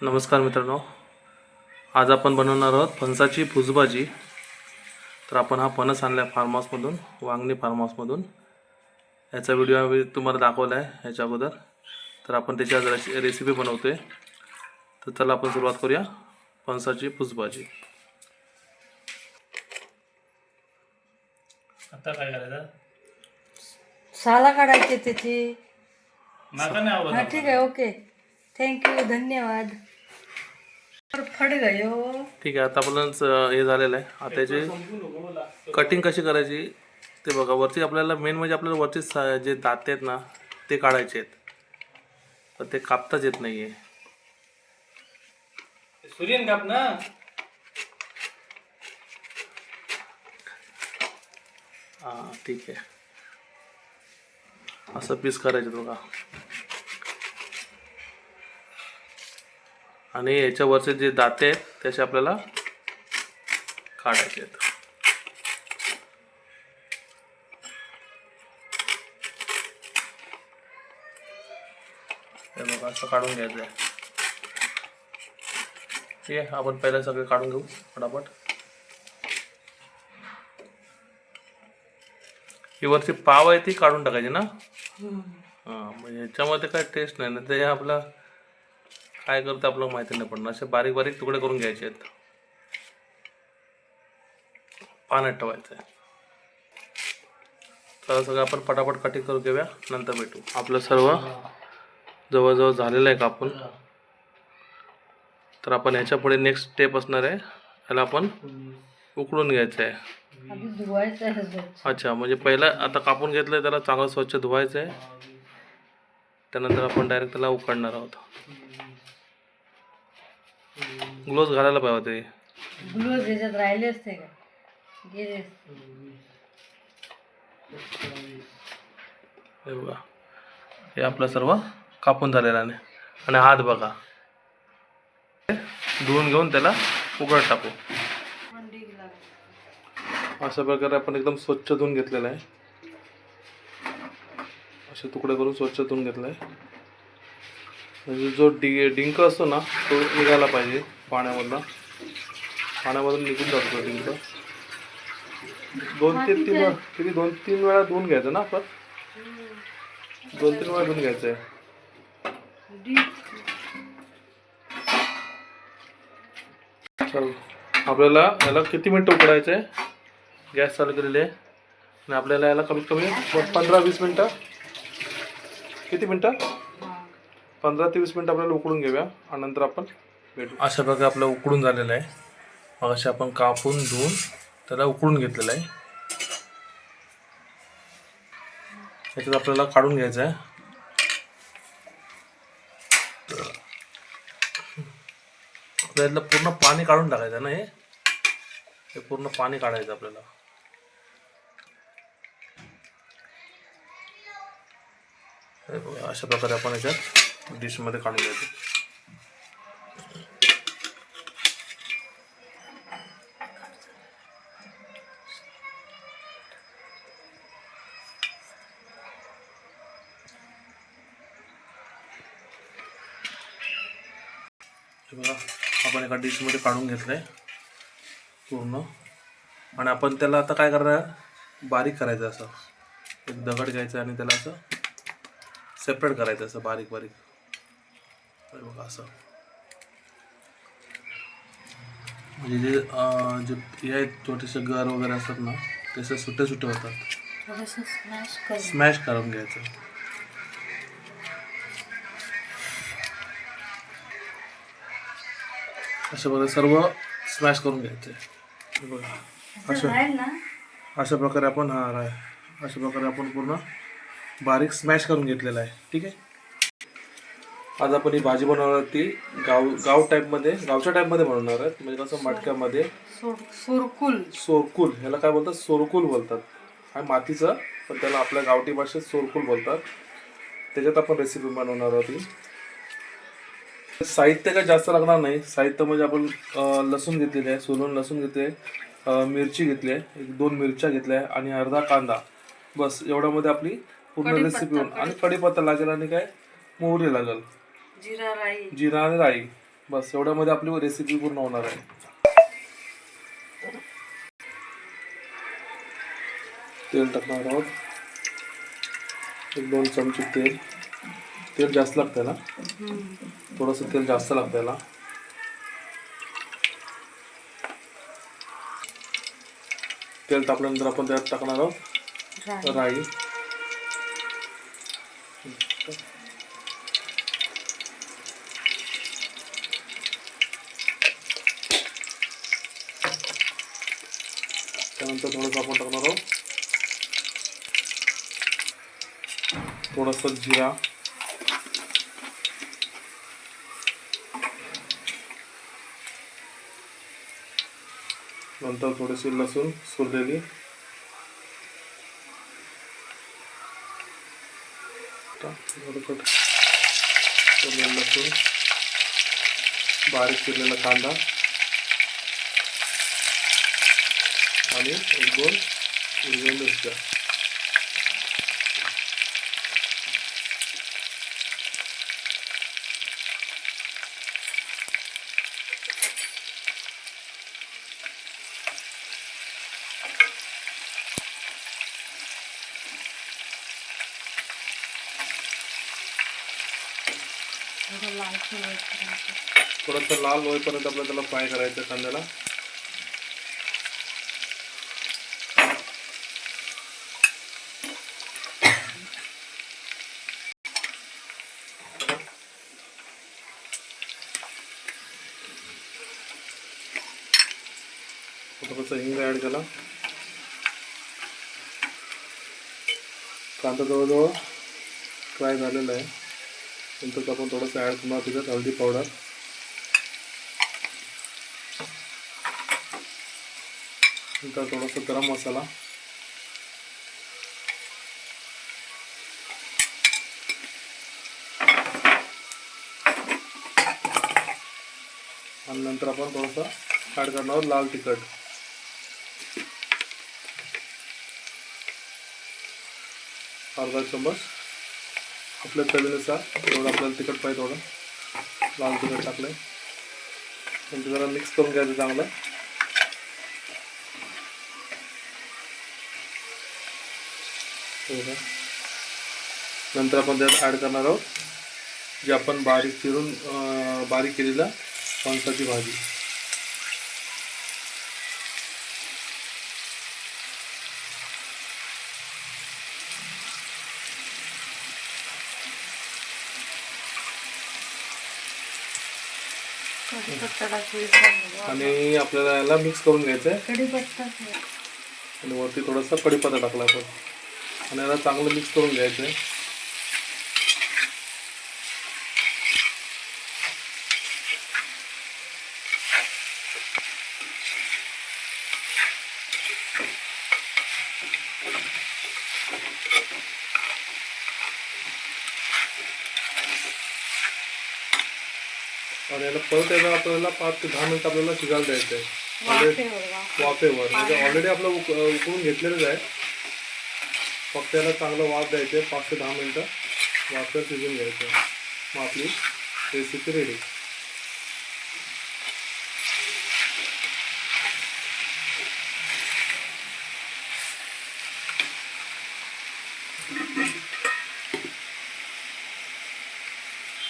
नमस्कार मित्रांनो. आज आपण बनवणार आहोत फणसाची फुसभाजी तर आपण हा फणस आणला आहे फार्म हाऊसमधून वांगणी फार्म हाऊसमधून याचा व्हिडिओ आम्ही तुम्हाला दाखवला आहे ह्याच्या अगोदर. तर आपण त्याची आज रेसि रेसिपी बनवतो आहे तर चला आपण सुरुवात करूया फणसाची फुसभाजी आता काय करायचं? साला काढायची त्याची. नाका नाही हा ठीक आहे ओके. थँक्यू धन्यवाद. गयो ठीक आहे आता आपण हे झालेलं आहे. आता याची कटिंग कशी करायची ते बघा. वरची आपल्याला मेन म्हणजे आपल्याला वरचे सा- जे दाते आहेत ना ते काढायचे आहेत. तर ते कापताच येत नाही आहे सूर्यन काप ना. हां ठीक आहे. असं पीस करायचं बघा. आणि याच्यावरचे जे दाते आहेत त्याचे आपल्याला काढायचे आहेत. हे असं काढून घ्यायचं आहे आहे आपण पहिलं सगळे काढून घेऊ फटाफट. ही वरची पाव आहे ती काढून टाकायची ना? हां म्हणजे याच्यामध्ये काय टेस्ट नाही ना ते आपला काय करतं आपल्याला माहिती नाही पडणार. असे बारीक बारीक तुकडे करून घ्यायचे आहेत. पाण्यात ठेवायचं आहे तर सगळं आपण पटापट कटिंग करून घेऊया. नंतर भेटू. आपलं सर्व जवळजवळ झालेलं आहे कापून. तर आपण ह्याच्या पुढे नेक्स्ट स्टेप असणार आहे. याला आपण उकळून घ्यायचं आहे. आहे. अच्छा म्हणजे पहिला आता कापून घेतलंय त्याला चांगलं स्वच्छ धुवायचं आहे. त्यानंतर आपण डायरेक्ट त्याला उकडणार आहोत. ग्लोव्ज घालायला पाहिजे होते. ग्लोव्ह त्याच्यात राहिले असते का? गेले. हे बघा. हे आपलं सर्व कापून झालेलं आहे. आणि हात बघा. धुवून घेऊन त्याला उघड टाकू. अशा प्रकारे आपण एकदम स्वच्छ धुवून घेतलेलं आहे. असे तुकडे करून स्वच्छ धुवून घेतलं आहे म्हणजे जो डि डिंक असतो ना तो निघायला पाहिजे पाण्यामधला पाण्यामधून निघून जातो डिंक. दोन ते तीन वेळा किती? दोन तीन वेळा धुवून घ्यायचं ना आपण? दोन तीन वेळा धुवून घ्यायचं आहे. चल आपल्याला याला किती मिनटं उकडायचं आहे? गॅस चालू केलेली आहे. आणि आपल्याला याला कमीत कमी पंधरा वीस मिनटं. किती मिनटं? पंधरा ते वीस मिनटं आपल्याला उकडून घेऊया आणि नंतर आपण भेटू. अशा प्रकारे आपलं उकडून झालेलं आहे. मग असे आपण कापून धुवून त्याला उकडून घेतलेलं आहे. त्याच्यात आपल्याला काढून घ्यायचं आहे. त्यातलं पूर्ण पाणी काढून टाकायचं ना हे? हे पूर्ण पाणी काढायचं आपल्याला. हे बघा, अशा प्रकारे आपण याच्यात डिशमध्ये काढून घ्यायचं. हे बघा आपण एका डिशमध्ये काढून घेतलं आहे पूर्ण. आणि आपण त्याला आता काय करणार बारीक करायचं असं. एक दगड घ्यायचं आणि त्याला असं सेपरेट करायचं असं बारीक बारीक. हे बघा असं. म्हणजे जे अं, जे हे आहेत छोटेसे घर वगैरे असतात ना तसे सुटे सुटे होतात. थोडंसं स्मॅश करून. स्मॅश करून घ्यायचं. अशा प्रकारे सर्व स्मॅश करून घ्यायचे. हे बघा. असं राहील ना? अशा प्रकारे आपण हा अशा प्रकारे आपण पूर्ण बारीक स्मॅश करून घेतलेला आहे. ठीक आहे? आज आपण ही भाजी बनवणार ती गाव गाव टाईपमध्ये गावच्या टाईपमध्ये बनवणार आहेत. म्हणजे कसं मटक्यामध्ये सोर सोरकुल. सोरकुल. ह्याला काय बोलतात? सोरकुल बोलतात. हा मातीचं पण त्याला आपल्या गावठी भाषेत सोरकुल बोलतात. त्याच्यात आपण रेसिपी बनवणार आहोत ही. साहित्य काय जास्त लागणार नाही. साहित्य म्हणजे आपण लसूण घेतलेले आहे. सोलून लसूण घेतले मिरची घेतली आहे. एक दोन मिरच्या घेतल्या आहे आणि अर्धा कांदा. बस एवढ्यामध्ये आपली पूर्ण रेसिपी होऊन आणि कढीपत्ता लागेल आणि काय? मोहरी लागेल. जिरा राई जिरा आणि राई बस एवढ्यामध्ये आपली रेसिपी पूर्ण होणार आहे. तेल टाकणार आहोत. एक दोन चमचे तेल. तेल जास्त लागतं ना? थोडंसं तेल जास्त लागतं याला. तेल टाकल्यानंतर आपण त्यात टाकणार आहोत राई. त्यानंतर थोडंसं आपण टाकणार आहोत. थोडंसं जिरा. नंतर थोडीशी लसूण सुरलेली. लसूण. बारीक चिरलेला कांदा. आणि एक दोन हिरव्या मिरच्या थोडंसं लाल होईपर्यंत आपल्याला त्याला फ्राय करायचं कांद्याला. थोडंसं हिंग ॲड केला कांदा जवळजवळ फ्राय झालेला आहे. नंतर आपण थोडंसं ॲड करणार त्याच्यात हळदी पावडर नंतर थोडासा गरम मसाला. आणि नंतर आपण थोडंसं ॲड करणार लाल तिखट. अर्धा चम्मच आपल्या चवीनुसार जेवढं आपल्याला तिखट पाहिजे थोडं लाल तिखट टाकलं नंतर जरा मिक्स करून घ्यायचं चांगलं. नंतर आपण त्यात ॲड करणार आहोत. जे आपण बारीक चिरून बारीक केलेलं फणसाची भाजी. आणि आपल्याला याला मिक्स करून घ्यायचं आहे कढीपत्ता आणि वरती थोडासा कढीपत्ता टाकला आपण. आणि याला चांगलं मिक्स करून घ्यायचं आहे आणि याला परत याला आपल्याला पाच ते दहा मिनिट आपल्याला शिजायला द्यायचं आहे वाफेवर. म्हणजे ऑलरेडी आपलं उक उकळून घेतलेलंच आहे. फक्त याला चांगलं वाफ द्यायचे पाच ते दहा मिनटं. वाफेवर शिजून घ्यायचं. मग आपली रेसिपी रेडी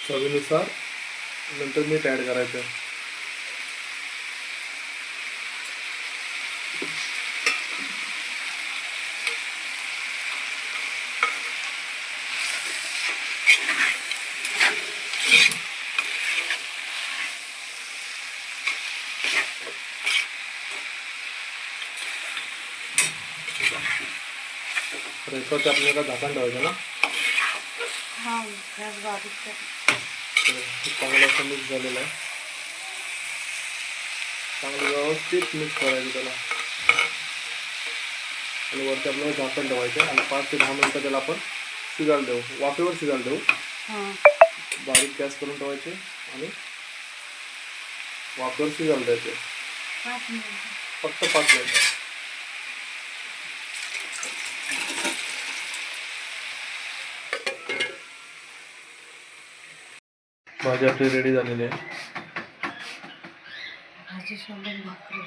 चवीनुसार नंतर मीठ ॲड करायचं. तर आपल्याला झाकण ठेवायचं ना. तर चांगलं असं मिक्स झालेलं आहे. चांगलं व्यवस्थित मिक्स करायचं त्याला. आणि वरती आपल्याला झाकण ठेवायचं आणि पाच ते दहा मिनटं त्याला आपण शिजायला देऊ. वाफेवर शिजायला देऊ. बारीक गॅस करून ठेवायचे आणि वाफेवर शिजायला द्यायचे. फक्त पाच मिनिटं. भाजी आपली रेडी झालेली आहे. भाजी सोबत भाकरी.